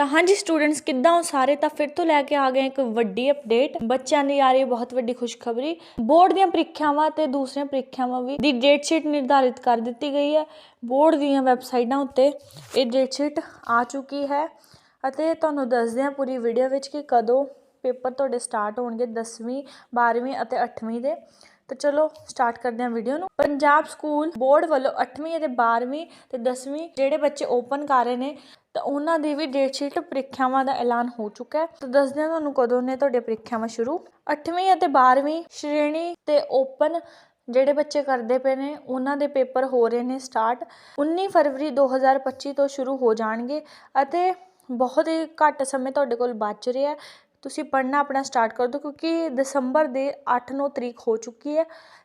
ਤਾਂ ਹਾਂਜੀ ਸਟੂਡੈਂਟਸ ਕਿੱਦਾਂ ਹੋ ਸਾਰੇ? ਤਾਂ ਫਿਰ ਤੋਂ ਲੈ ਕੇ ਆ ਗਏ ਇੱਕ ਵੱਡੀ ਅਪਡੇਟ ਬੱਚਿਆਂ ਲਈ ਆ ਰਹੀ ਬਹੁਤ ਵੱਡੀ ਖੁਸ਼ਖਬਰੀ। ਬੋਰਡ ਦੀਆਂ ਪ੍ਰੀਖਿਆਵਾਂ ਤੇ ਦੂਸਰੀਆਂ ਪ੍ਰੀਖਿਆਵਾਂ ਵੀ। ਦੀ ਡੇਟ ਸ਼ੀਟ ਨਿਰਧਾਰਿਤ ਕਰ ਦਿੱਤੀ ਗਈ ਹੈ। ਬੋਰਡ ਦੀਆਂ ਵੈਬਸਾਈਟਾਂ ਉੱਤੇ ਇਹ ਡੇਟ ਸ਼ੀਟ ਆ ਚੁੱਕੀ ਹੈ। ਅਤੇ ਤੁਹਾਨੂੰ ਦੱਸਦੇ ਹਾਂ ਪੂਰੀ ਵੀਡੀਓ ਵਿੱਚ ਕਿ ਕਦੋਂ ਪੇਪਰ ਤੁਹਾਡੇ ਸਟਾਰਟ ਹੋਣਗੇ 10ਵੀਂ 12ਵੀਂ ਅਤੇ 8ਵੀਂ ਦੇ। ਤਾਂ ਚਲੋ ਸਟਾਰਟ ਕਰਦੇ ਹਾਂ ਵੀਡੀਓ ਨੂੰ। ਪੰਜਾਬ ਸਕੂਲ ਬੋਰਡ ਵੱਲੋਂ 8ਵੀਂ ਅਤੇ 12ਵੀਂ ਤੇ 10ਵੀਂ ਜਿਹੜੇ ਬੱਚੇ ਓਪਨ ਕਰ ਰਹੇ ਨੇ, ਤਾਂ ਉਹਨਾਂ ਦੀ ਵੀ ਡੇਟ ਸ਼ੀਟ ਪ੍ਰੀਖਿਆਵਾਂ ਦਾ ਐਲਾਨ ਹੋ ਚੁੱਕਾ ਹੈ। ਤਾਂ ਦੱਸਦੇ ਹਾਂ ਤੁਹਾਨੂੰ ਕਦੋਂ ਨੇ ਤੁਹਾਡੇ ਪ੍ਰੀਖਿਆਵਾਂ ਸ਼ੁਰੂ। 8ਵੀਂ ਅਤੇ 12ਵੀਂ ਸ਼੍ਰੇਣੀ ਤੇ ਓਪਨ ਜਿਹੜੇ ਬੱਚੇ ਕਰਦੇ ਪਏ ਨੇ, ਉਹਨਾਂ ਦੇ ਪੇਪਰ ਹੋ ਰਹੇ ਨੇ ਸਟਾਰਟ 19 ਫਰਵਰੀ 2025 ਤੋਂ ਸ਼ੁਰੂ ਹੋ ਜਾਣਗੇ ਅਤੇ ਬਹੁਤ ਹੀ ਘੱਟ ਸਮੇਂ ਤੁਹਾਡੇ ਕੋਲ ਬਚ ਰਿਹਾ ਤੁਸੀਂ ਪੜ੍ਹਨਾ ਆਪਣਾ ਸਟਾਰਟ ਕਰ ਦਿਓ ਕਿਉਂਕਿ ਦਸੰਬਰ ਦੇ 8-9 ਤਰੀਕ ਹੋ ਚੁੱਕੀ ਹੈ।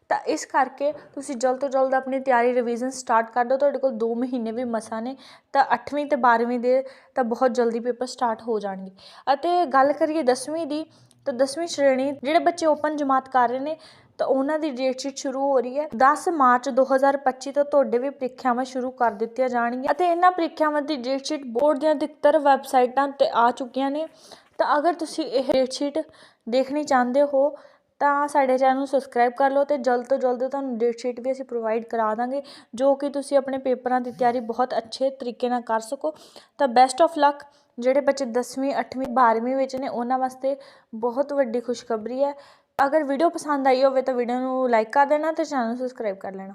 ਤਾਂ ਇਸ ਕਰਕੇ ਤੁਸੀਂ ਜਲਦ ਤੋਂ ਜਲਦ ਆਪਣੀ ਤਿਆਰੀ ਰਿਵੀਜ਼ਨ ਸਟਾਰਟ ਕਰ ਦਿਓ। ਤੁਹਾਡੇ ਕੋਲ 2 ਮਹੀਨੇ ਵੀ ਮਸਾਂ ਨੇ, ਤਾਂ 8ਵੀਂ ਤੇ 12ਵੀਂ ਦੇ ਤਾਂ ਬਹੁਤ ਜਲਦੀ ਪੇਪਰ ਸਟਾਰਟ ਹੋ ਜਾਣਗੇ। ਅਤੇ ਗੱਲ ਕਰੀਏ 10ਵੀਂ ਦੀ, ਤਾਂ 10ਵੀਂ ਸ਼੍ਰੇਣੀ ਜਿਹੜੇ ਬੱਚੇ ਓਪਨ ਜਮਾਤ ਕਰ ਰਹੇ ਨੇ, ਤਾਂ ਉਹਨਾਂ ਦੀ ਡੇਟ ਸ਼ੀਟ ਸ਼ੁਰੂ ਹੋ ਰਹੀ ਹੈ। 10 ਮਾਰਚ 2025 ਤੋਂ ਤੁਹਾਡੇ ਵੀ ਪ੍ਰੀਖਿਆਵਾਂ ਸ਼ੁਰੂ ਕਰ ਦਿੱਤੀਆਂ ਜਾਣਗੀਆਂ। ਅਤੇ ਇਹਨਾਂ ਪ੍ਰੀਖਿਆਵਾਂ ਦੀ ਡੇਟ ਸ਼ੀਟ ਬੋਰਡ ਦੀਆਂ ਅਧਿਕਤਰ ਵੈਬਸਾਈਟਾਂ ਤੇ ਆ ਚੁੱਕੀਆਂ ਨੇ। ਤਾਂ ਅਗਰ ਤੁਸੀਂ ਇਹ ਡੇਟ ਸ਼ੀਟ ਦੇਖਣੀ ਚਾਹੁੰਦੇ ਹੋ, ਤਾਂ ਸਾਡੇ ਚੈਨਲ ਨੂੰ ਸਬਸਕ੍ਰਾਈਬ ਕਰ ਲਓ ਤੇ ਜਲਦ ਤੋਂ ਜਲਦ ਤੁਹਾਨੂੰ ਡੇਟ ਸ਼ੀਟ ਵੀ ਅਸੀਂ ਪ੍ਰੋਵਾਈਡ ਕਰਾ ਦਾਂਗੇ, ਜੋ ਕਿ ਤੁਸੀਂ ਆਪਣੇ ਪੇਪਰਾਂ ਦੀ ਤਿਆਰੀ ਬਹੁਤ ਅੱਛੇ ਤਰੀਕੇ ਨਾਲ ਕਰ ਸਕੋ। ਤਾਂ ਬੈਸਟ ਆਫ ਲੱਕ ਜਿਹੜੇ ਬੱਚੇ 10ਵੀਂ 8ਵੀਂ 12ਵੀਂ ਵਿੱਚ ਨੇ, ਉਹਨਾਂ ਵਾਸਤੇ ਬਹੁਤ ਵੱਡੀ ਖੁਸ਼ਖਬਰੀ ਹੈ। ਅਗਰ ਵੀਡੀਓ ਪਸੰਦ ਆਈ ਹੋਵੇ ਤਾਂ ਵੀਡੀਓ ਨੂੰ ਲਾਈਕ ਕਰ ਦੇਣਾ ਤੇ ਚੈਨਲ ਨੂੰ ਸਬਸਕ੍ਰਾਈਬ ਕਰ ਲੈਣਾ।